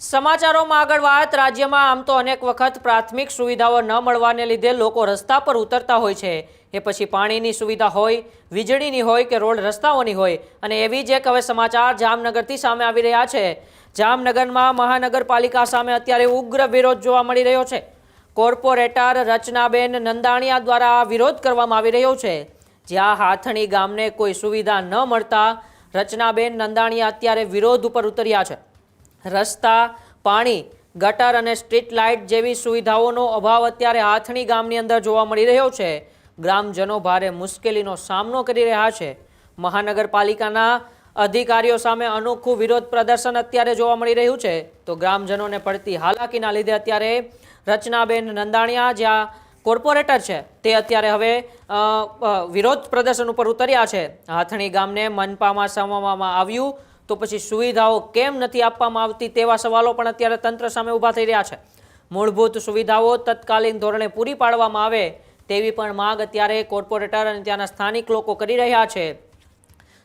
સમાચારોમાં આગળ વાત, રાજ્યમાં આમ તો અનેક વખત પ્રાથમિક સુવિધાઓ ન મળવાને લીધે લોકો રસ્તા પર ઉતરતા હોય છે. એ પછી પાણીની સુવિધા હોય, વીજળીની હોય કે રોડ રસ્તાઓની હોય. અને એવી જ એક હવે સમાચાર જામનગરથી સામે આવી રહ્યા છે. જામનગરમાં મહાનગરપાલિકા સામે અત્યારે ઉગ્ર વિરોધ જોવા મળી રહ્યો છે. કોર્પોરેટર રચનાબેન નંદાણીયા દ્વારા વિરોધ કરવામાં આવી રહ્યો છે. જ્યાં હાથણી ગામને કોઈ સુવિધા ન મળતા રચનાબેન નંદાણીયા અત્યારે વિરોધ ઉપર ઉતર્યા છે. રસ્તા, પાણી, ગટર અને સ્ટ્રીટ લાઇટ જેવી સુવિધાઓનો અભાવ અત્યારે હાથણી ગામની અંદર જોવા મળી રહ્યો છે. ગ્રામજનો ભારે મુશ્કેલીનો સામનો કરી રહ્યા છે. મહાનગરપાલિકાના અધિકારીઓ સામે અનોખું વિરોધ પ્રદર્શન અત્યારે જોવા મળી રહ્યું છે. તો ગ્રામજનોને પડતી હાલાકીના લીધે અત્યારે રચનાબેન નંદાણીયા જ્યાં કોર્પોરેટર છે, તે અત્યારે હવે વિરોધ પ્રદર્શન ઉપર ઉતર્યા છે. હાથણી ગામને મનપામાં સમાવવામાં આવ્યું. તો પછી સુવિધાઓ કેમ નથી આપવામાં આવતી તેવા સવાલો પણ અત્યારે તંત્ર સામે ઊભા થઈ રહ્યા છે. મૂળભૂત સુવિધાઓ તત્કાલીન ધોરણે પૂરી પાડવામાં આવે તેવી પણ માંગ અત્યારે કોર્પોરેટર અને ત્યાંના સ્થાનિક લોકો કરી રહ્યા છે.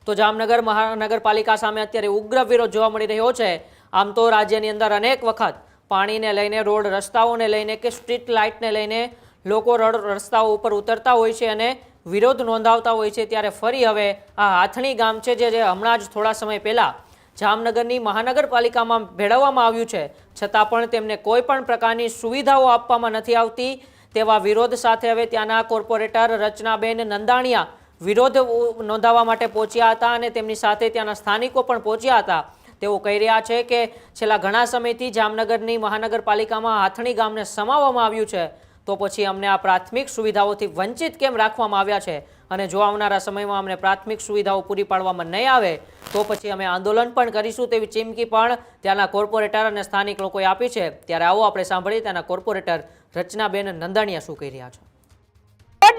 તો જામનગર મહાનગરપાલિકા સામે અત્યારે ઉગ્ર વિરોધ જોવા મળી રહ્યો છે. આમ તો રાજ્યની અંદર અનેક વખત પાણીને લઈને, રોડ રસ્તાઓને લઈને કે સ્ટ્રીટ લાઇટને લઈને લોકો રોડ રસ્તાઓ ઉપર ઉતરતા હોય છે અને વિરોધ નોંધાવતા હોય છે, ત્યારે ફરી હવે આ હાથણી ગામ છે, જે હમણાં જ થોડા સમય પહેલાં જામનગરની મહાનગરપાલિકામાં ભેળવવામાં આવ્યું છે. છતાં પણ તેમને કોઈ પણ પ્રકારની સુવિધાઓ આપવામાં નથી આવતી. તેવા વિરોધ સાથે હવે ત્યાંના કોર્પોરેટર રચનાબેન નંદાણીયા વિરોધ નોંધાવવા માટે પહોંચ્યા હતા અને તેમની સાથે ત્યાંના સ્થાનિકો પણ પહોંચ્યા હતા. તેઓ કહી રહ્યા છે કે છેલ્લા ઘણા સમયથી જામનગરની મહાનગરપાલિકામાં હાથણી ગામને સમાવવામાં આવ્યું છે. તો પછી અમને આ પ્રાથમિક સુવિધાઓથી વંચિત કેમ રાખવામાં આવ્યા છે? અને જો આવનારા સમયમાં અમને પ્રાથમિક સુવિધાઓ પૂરી પાડવામાં નહીં આવે, તો પછી અમે આંદોલન પણ કરીશું તેવી ચીમકી પણ ત્યાંના કોર્પોરેટર અને સ્થાનિક લોકોએ આપી છે. ત્યારે આવો આપણે સાંભળીએ ત્યાંના કોર્પોરેટર રચનાબેન નંદાણીયા શું કહી રહ્યા છે.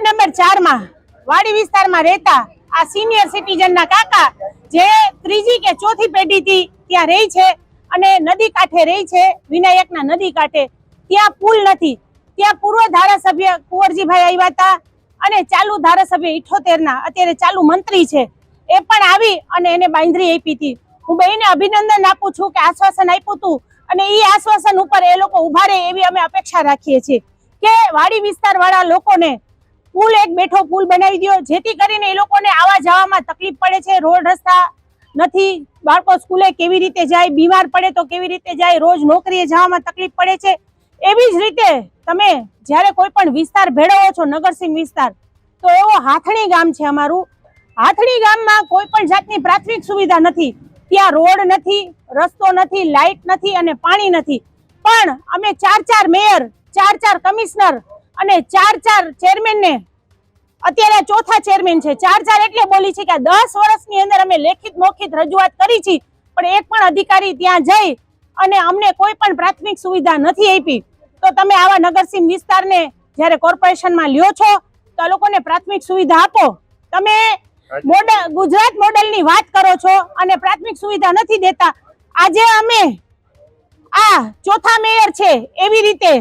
નંબર ચારમાં વાડી વિસ્તારમાં રહેતા આ સિનિયર સિટીઝનના કાકા, જે ત્રીજી કે ચોથી પેઢીથી ત્યાં રહી છે અને નદી કાંઠે રહી છે, વિનાયકના નદી કાંઠે, ત્યાં પુલ નથી. ત્યાં પૂર્વ ધારાસભ્ય કુંવરજીભાઈ આવ્યા હતા. અને ચાલુ ધારાસભ્ય ઇઠોતેર ના અત્યારે ચાલુ મંત્રી છે, એ પણ આવી અને એને બાંધરી આપી હતી. હું બેને અભિનંદન આપું છું કે આશ્વાસન આપ્યું હતું અને એ આશ્વાસન ઉપર એ લોકો ઊભા રહે એવી અમે અપેક્ષા રાખીએ છીએ કે વાડી વિસ્તાર વાળા લોકોને પુલ એક બેઠો પુલ બનાવી દો જેથી કરીને એ લોકોને આવા જવામાં તકલીફ પડે છે, રોડ રસ્તા નથી, બાળકો સ્કૂલે કેવી રીતે જાય, બીમાર પડે તો કેવી રીતે જાય, રોજ નોકરીએ જવામાં તકલીફ પડે છે. એવી જ રીતે તમે જ્યારે કોઈ પણ વિસ્તાર ભેળવો છો, નગરસિંહ વિસ્તાર, તો એવો હાથણી ગામ છે અમારું. હાથણી ગામમાં કોઈ પણ જાતની પ્રાથમિક સુવિધા નથી. ત્યાં રોડ નથી, રસ્તો નથી, લાઇટ નથી અને પાણી નથી. પણ અમે ચાર ચાર મેયર, ચાર ચાર કમિશનર અને ચાર ચાર ચેરમેનને, અત્યારે ચોથા ચેરમેન છે. ચાર ચાર એટલે બોલી છે કે દસ વર્ષની અંદર અમે લેખિત મોખિત રજૂઆત કરી છે. પણ એક પણ અધિકારી ત્યાં જઈ અને અમને કોઈ પણ પ્રાથમિક સુવિધા નથી આપી તો તમે આવા નગરસિંહ વિસ્તારને જ્યારે કોર્પોરેશનમાં લ્યો છો તો આ લોકોને પ્રાથમિક સુવિધા આપો. તમે મોડલ ગુજરાત મોડેલની વાત કરો છો અને પ્રાથમિક સુવિધા નથી દેતા. આજે અમે આ ચોથા મેયર છે એવી રીતે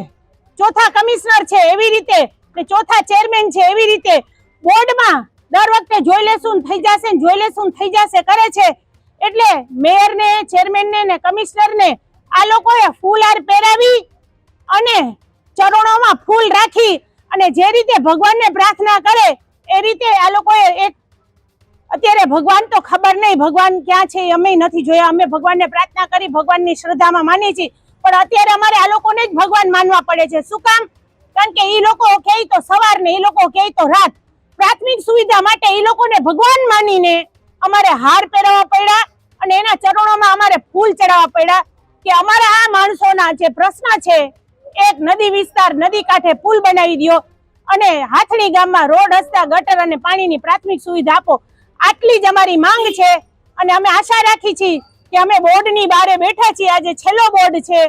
ચોથા કમિશનર છે એવી રીતે ને ચોથા ચેરમેન છે એવી રીતે બોર્ડમાં દર વખતે જોઈ લેશું થઈ જશે જોઈ લેશું થઈ જશે કરે છે. એટલે મેયરને ચેરમેનને ને ને કમિશનર ને આ લોકોએ ફૂલહાર પહેરાવી અને ચરણોમાં ફૂલ રાખી અને જે રીતે ભગવાનને પ્રાર્થના કરે એ રીતે આ લોકોએ એક અત્યારે ભગવાન તો ખબર નહીં, ભગવાન ક્યાં છે અમે નથી જોયા, અમે ભગવાનને પ્રાર્થના કરી ભગવાનની શ્રદ્ધામાં માની છીએ. પણ અત્યારે અમારે આ લોકોને જ ભગવાન માનવા પડે છે. શું કામ? કારણ કે એ લોકો કહે તો સવાર ને એ લોકો કહે તો રાત. પ્રાથમિક સુવિધા માટે એ લોકોને ભગવાન માનીને અમારે હાર પહેરાવવા પડ્યા અને એના ચરણોમાં અમારે ફૂલ ચડાવવા પડ્યા. કે અમારા આ માણસોના જે પ્રશ્ન છે, એક નદી વિસ્તાર, નદી કાંઠે પુલ બનાવી દ્યો અને હાથણી ગામમાં રોડ, રસ્તા, ગટર અને પાણીની પ્રાથમિક સુવિધા આપો. આટલી જ અમારી માંગ છે અને અમે આશા રાખી છીએ કે અમે બોર્ડની બારે બેઠા છીએ. આજે છેલ્લો બોર્ડ છે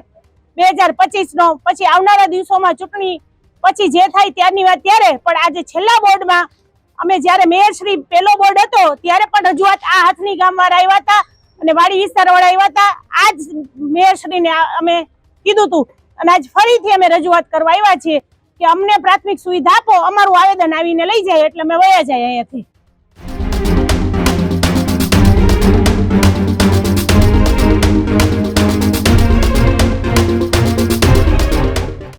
બે હજાર પચીસનો. પછી આવનારા દિવસોમાં ચૂંટણી પછી જે થાય ત્યારની વાત ત્યારે. પણ આજે છેલ્લા બોર્ડમાં અમે જ્યારે મેયરશ્રી પેલો બોર્ડ હતો, ત્યારે પણ રજૂઆત આ હાથની ગામવાળા આવ્યા હતા. અને વાડી વિસ્તારવાળા આવ્યા હતા. આ જ મેયરશ્રીને અમે કીધું હતું અને આજ ફરીથી અમે રજૂઆત કરવા આવ્યા છીએ કે અમને પ્રાથમિક સુવિધા આપો, અમારું આવેદન આવીને લઈ જાય એટલે અમે વયા જાય અહીંયાથી.